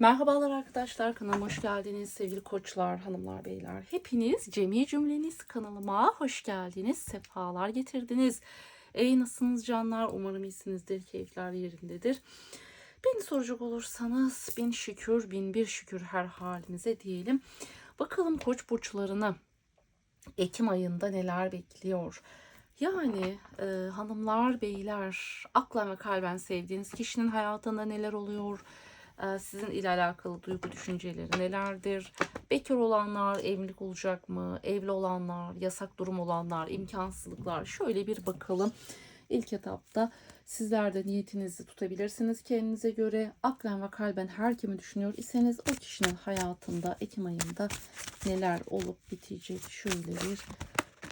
Merhabalar arkadaşlar kanalıma hoş geldiniz sevgili koçlar, hanımlar, beyler. Hepiniz Cemiye Cümleniz kanalıma hoş geldiniz, sefalar getirdiniz. Ey nasılsınız canlar? Umarım iyisinizdir, keyifler yerindedir. Beni soracak olursanız bin şükür, bin bir şükür her halinize diyelim. Bakalım koç burçlarını Ekim ayında neler bekliyor? Yani e, hanımlar, beyler, akla ve kalben sevdiğiniz kişinin hayatında neler oluyor? E, sizin ile alakalı duygu düşünceleri nelerdir? Bekar olanlar evlilik olacak mı? Evli olanlar, yasak durum olanlar, imkansızlıklar. Şöyle bir bakalım. İlk etapta sizler de niyetinizi tutabilirsiniz kendinize göre. Aklen ve kalben her kimi düşünüyor iseniz o kişinin hayatında Ekim ayında neler olup bitecek şöyle bir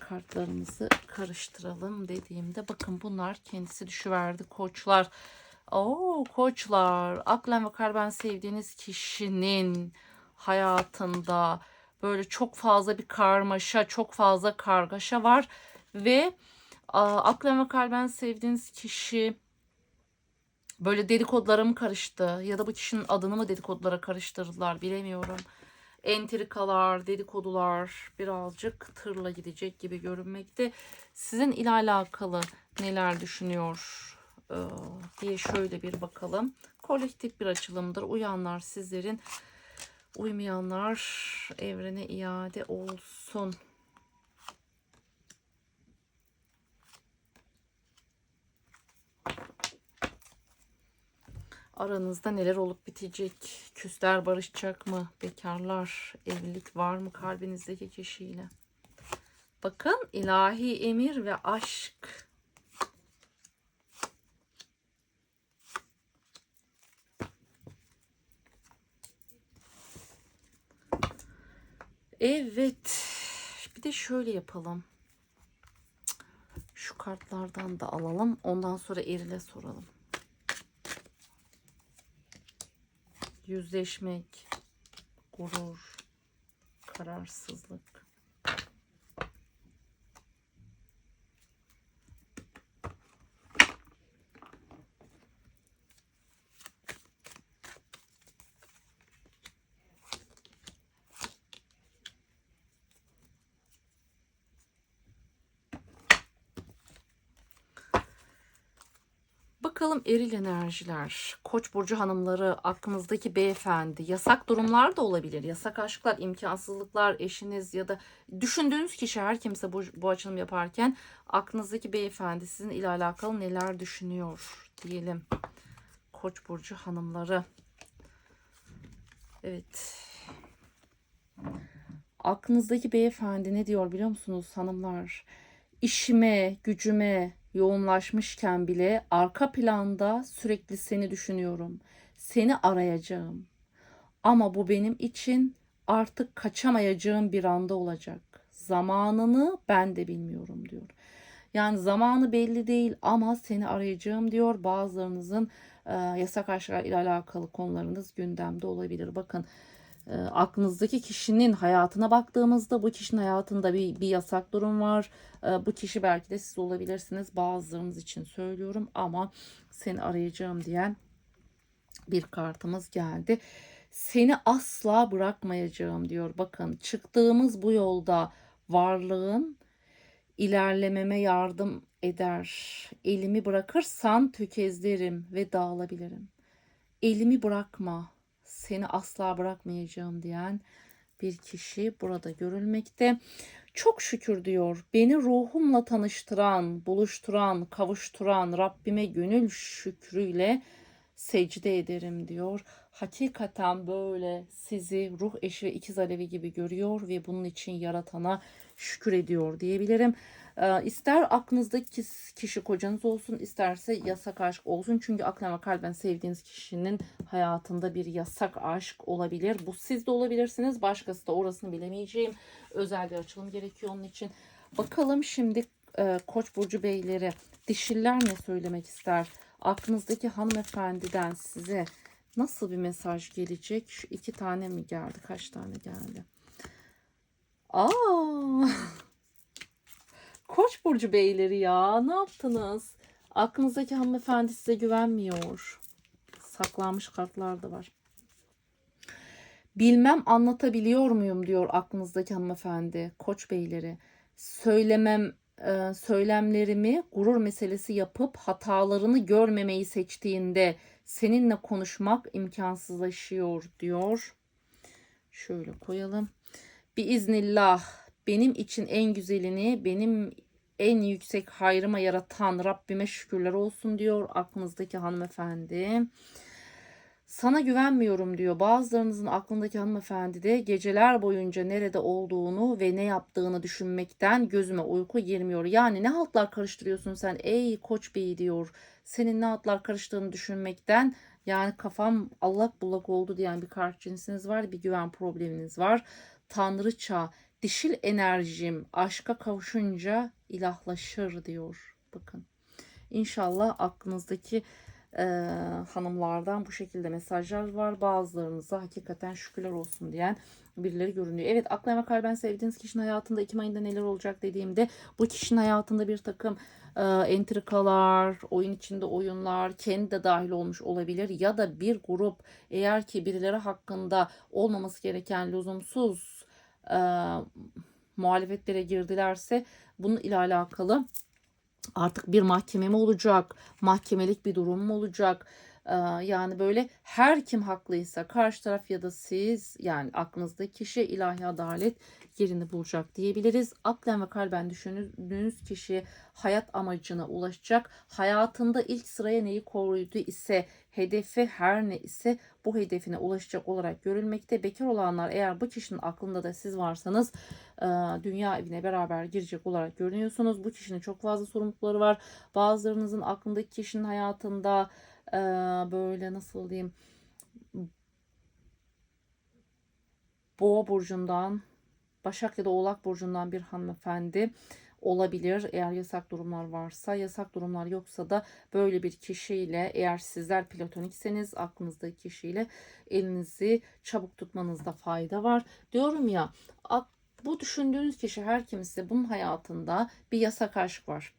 kartlarımızı karıştıralım dediğimde bakın bunlar kendisi düşüverdi koçlar. Oo koçlar aklen ve kalben sevdiğiniz kişinin hayatında böyle çok fazla bir karmaşa, çok fazla kargaşa var ve a, aklen ve kalben sevdiğiniz kişi böyle dedikodulara mı karıştı ya da bu kişinin adını mı dedikodulara karıştırdılar bilemiyorum. Entrikalar, dedikodular birazcık tırla gidecek gibi görünmekte. Sizin ile alakalı neler düşünüyor diye şöyle bir bakalım. Kolektif bir açılımdır. Uyanlar sizlerin, uymayanlar evrene iade olsun. Aranızda neler olup bitecek? Küsler barışacak mı? Bekarlar, evlilik var mı kalbinizdeki kişiyle? Bakın ilahi emir ve aşk. Evet. Bir de şöyle yapalım. Şu kartlardan da alalım. Ondan sonra Eril'e soralım. Yüzleşmek, gurur, kararsızlık. Bakalım eril enerjiler, koç burcu hanımları, aklınızdaki beyefendi, yasak durumlar da olabilir. Yasak aşklar, imkansızlıklar, eşiniz ya da düşündüğünüz kişi her kimse bu, bu açılım yaparken aklınızdaki beyefendi sizin ile alakalı neler düşünüyor diyelim. Koç burcu hanımları. Evet. Aklınızdaki beyefendi ne diyor biliyor musunuz hanımlar? İşime, gücüme, yoğunlaşmışken bile arka planda sürekli seni düşünüyorum. Seni arayacağım. Ama bu benim için artık kaçamayacağım bir anda olacak. Zamanını ben de bilmiyorum diyor. Yani zamanı belli değil ama seni arayacağım diyor. Bazılarınızın e, yasak aşklar ile alakalı konularınız gündemde olabilir. Bakın e, aklınızdaki kişinin hayatına baktığımızda bu kişinin hayatında bir, bir yasak durum var. E, bu kişi belki de siz olabilirsiniz. Bazılarınız için söylüyorum ama seni arayacağım diyen bir kartımız geldi. Seni asla bırakmayacağım diyor. Bakın çıktığımız bu yolda varlığın ilerlememe yardım eder. Elimi bırakırsan tökezlerim ve dağılabilirim. Elimi bırakma seni asla bırakmayacağım diyen bir kişi burada görülmekte. Çok şükür diyor beni ruhumla tanıştıran, buluşturan, kavuşturan Rabbime gönül şükrüyle secde ederim diyor. Hakikaten böyle sizi ruh eşi ve ikiz alevi gibi görüyor ve bunun için yaratana şükür ediyor diyebilirim. Ee, ister aklınızdaki kişi kocanız olsun isterse yasak aşk olsun. Çünkü aklen ve kalben sevdiğiniz kişinin hayatında bir yasak aşk olabilir. Bu siz de olabilirsiniz. Başkası da orasını bilemeyeceğim. Özel bir açılım gerekiyor onun için. Bakalım şimdi e, Koç burcu beyleri dişiller ne söylemek ister? Aklınızdaki hanımefendiden size nasıl bir mesaj gelecek? Şu iki tane mi geldi? Kaç tane geldi? Aa! Koç burcu beyleri ya ne yaptınız? Aklınızdaki hanımefendi size güvenmiyor. Saklanmış kartlar da var. Bilmem anlatabiliyor muyum diyor aklınızdaki hanımefendi, koç beyleri. Söylemem, e, söylemlerimi gurur meselesi yapıp hatalarını görmemeyi seçtiğinde seninle konuşmak imkansızlaşıyor diyor. Şöyle koyalım. Biiznillah benim için en güzelini benim en yüksek hayrıma yaratan Rabbime şükürler olsun diyor aklınızdaki hanımefendi. Sana güvenmiyorum diyor. Bazılarınızın aklındaki hanımefendi de geceler boyunca nerede olduğunu ve ne yaptığını düşünmekten gözüme uyku girmiyor. Yani ne haltlar karıştırıyorsun sen ey koç bey diyor. Senin ne haltlar karıştığını düşünmekten yani kafam allak bullak oldu diyen bir kart cinsiniz var. Bir güven probleminiz var. Tanrıça dişil enerjim aşka kavuşunca ilahlaşır diyor. Bakın. İnşallah aklınızdaki e, hanımlardan bu şekilde mesajlar var. Bazılarınıza hakikaten şükürler olsun diyen birileri görünüyor. Evet akla ve kalben sevdiğiniz kişinin hayatında Ekim ayında neler olacak dediğimde bu kişinin hayatında bir takım e, entrikalar, oyun içinde oyunlar, kendi de dahil olmuş olabilir ya da bir grup eğer ki birileri hakkında olmaması gereken lüzumsuz e, muhalefetlere girdilerse bunun ile alakalı artık bir mahkeme mi olacak, mahkemelik bir durum mu olacak? Yani böyle her kim haklıysa karşı taraf ya da siz yani aklınızdaki kişi ilahi adalet yerini bulacak diyebiliriz. Aklen ve kalben düşündüğünüz kişi hayat amacına ulaşacak. Hayatında ilk sıraya neyi koydu ise hedefi her ne ise bu hedefine ulaşacak olarak görülmekte. Bekar olanlar eğer bu kişinin aklında da siz varsanız dünya evine beraber girecek olarak görünüyorsunuz. Bu kişinin çok fazla sorumlulukları var. Bazılarınızın aklındaki kişinin hayatında e, böyle nasıl diyeyim Boğa burcundan Başak ya da Oğlak burcundan bir hanımefendi olabilir. Eğer yasak durumlar varsa, yasak durumlar yoksa da böyle bir kişiyle eğer sizler platonikseniz aklınızdaki kişiyle elinizi çabuk tutmanızda fayda var. Diyorum ya bu düşündüğünüz kişi her kimse bunun hayatında bir yasak aşk var.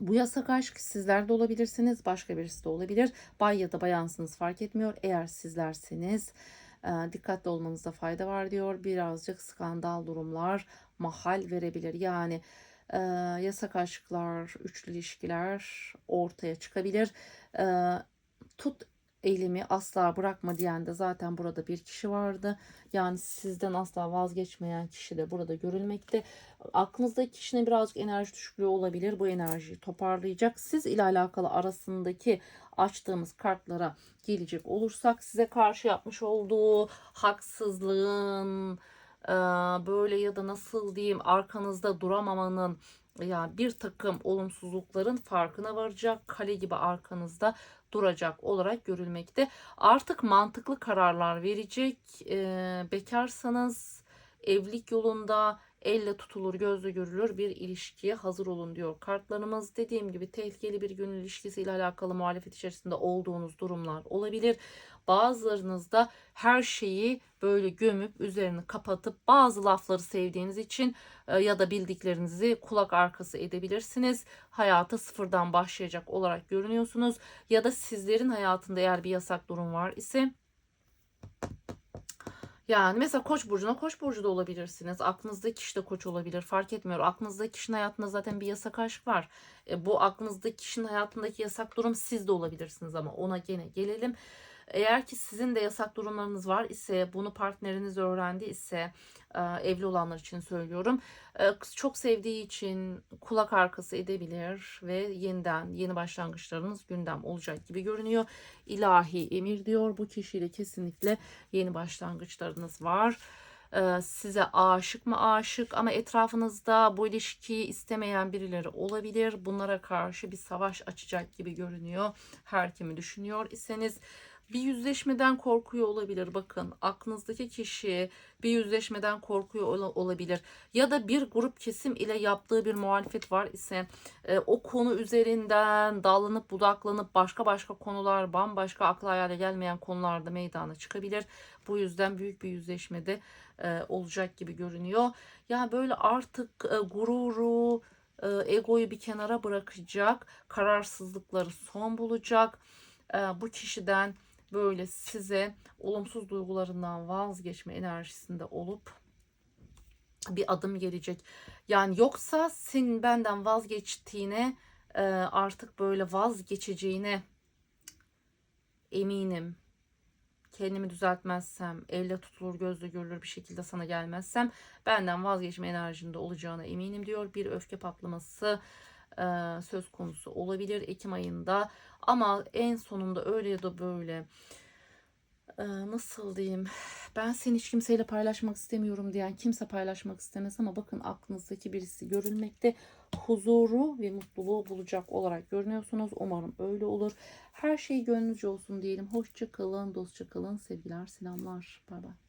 Bu yasak aşk sizler de olabilirsiniz, başka birisi de olabilir. Bay ya da bayansınız fark etmiyor. Eğer sizlerseniz e, dikkatli olmanızda fayda var diyor. Birazcık skandal durumlar mahal verebilir. Yani e, yasak aşklar, üçlü ilişkiler ortaya çıkabilir. E, tut elimi asla bırakma diyen de zaten burada bir kişi vardı. Yani sizden asla vazgeçmeyen kişi de burada görülmekte. Aklınızdaki kişinin birazcık enerji düşüklüğü olabilir. Bu enerjiyi toparlayacak. Siz ile alakalı arasındaki açtığımız kartlara gelecek olursak size karşı yapmış olduğu haksızlığın böyle ya da nasıl diyeyim arkanızda duramamanın yani bir takım olumsuzlukların farkına varacak kale gibi arkanızda duracak olarak görülmekte. Artık mantıklı kararlar verecek. Bekarsanız evlilik yolunda elle tutulur, gözle görülür bir ilişkiye hazır olun diyor kartlarımız. Dediğim gibi tehlikeli bir gönül ilişkisiyle alakalı muhalefet içerisinde olduğunuz durumlar olabilir. Bazılarınızda her şeyi böyle gömüp üzerini kapatıp bazı lafları sevdiğiniz için e, ya da bildiklerinizi kulak arkası edebilirsiniz. Hayata sıfırdan başlayacak olarak görünüyorsunuz. Ya da sizlerin hayatında eğer bir yasak durum var ise yani mesela koç burcuna koç burcu da olabilirsiniz. Aklınızdaki kişi de koç olabilir. Fark etmiyor. Aklınızdaki kişinin hayatında zaten bir yasak aşk var. E, bu aklınızdaki kişinin hayatındaki yasak durum siz de olabilirsiniz ama ona gene gelelim. Eğer ki sizin de yasak durumlarınız var ise bunu partneriniz öğrendi ise e, evli olanlar için söylüyorum. E, çok sevdiği için kulak arkası edebilir ve yeniden yeni başlangıçlarınız gündem olacak gibi görünüyor. İlahi emir diyor bu kişiyle kesinlikle yeni başlangıçlarınız var e, size aşık mı aşık ama etrafınızda bu ilişkiyi istemeyen birileri olabilir. Bunlara karşı bir savaş açacak gibi görünüyor. Her kimi düşünüyor iseniz bir yüzleşmeden korkuyor olabilir. Bakın aklınızdaki kişi bir yüzleşmeden korkuyor olabilir. Ya da bir grup kesim ile yaptığı bir muhalefet var ise e, o konu üzerinden dallanıp budaklanıp başka başka konular bambaşka akla hayale gelmeyen konularda meydana çıkabilir. Bu yüzden büyük bir yüzleşmede e, olacak gibi görünüyor. Ya böyle artık e, gururu, e, egoyu bir kenara bırakacak, kararsızlıkları son bulacak. E, bu kişiden böyle size olumsuz duygularından vazgeçme enerjisinde olup bir adım gelecek. Yani yoksa senin benden vazgeçtiğine e, artık böyle vazgeçeceğine eminim. Kendimi düzeltmezsem, elle tutulur, gözle görülür bir şekilde sana gelmezsem benden vazgeçme enerjinde olacağına eminim diyor. Bir öfke patlaması e, söz konusu olabilir Ekim ayında. Ama en sonunda öyle ya da böyle e, nasıl diyeyim ben seni hiç kimseyle paylaşmak istemiyorum diyen kimse paylaşmak istemez ama bakın aklınızdaki birisi görülmekte huzuru ve mutluluğu bulacak olarak görünüyorsunuz. Umarım öyle olur. Her şey gönlünüzce olsun diyelim. Hoşça kalın, dostça kalın. Sevgiler, selamlar. Bay bay.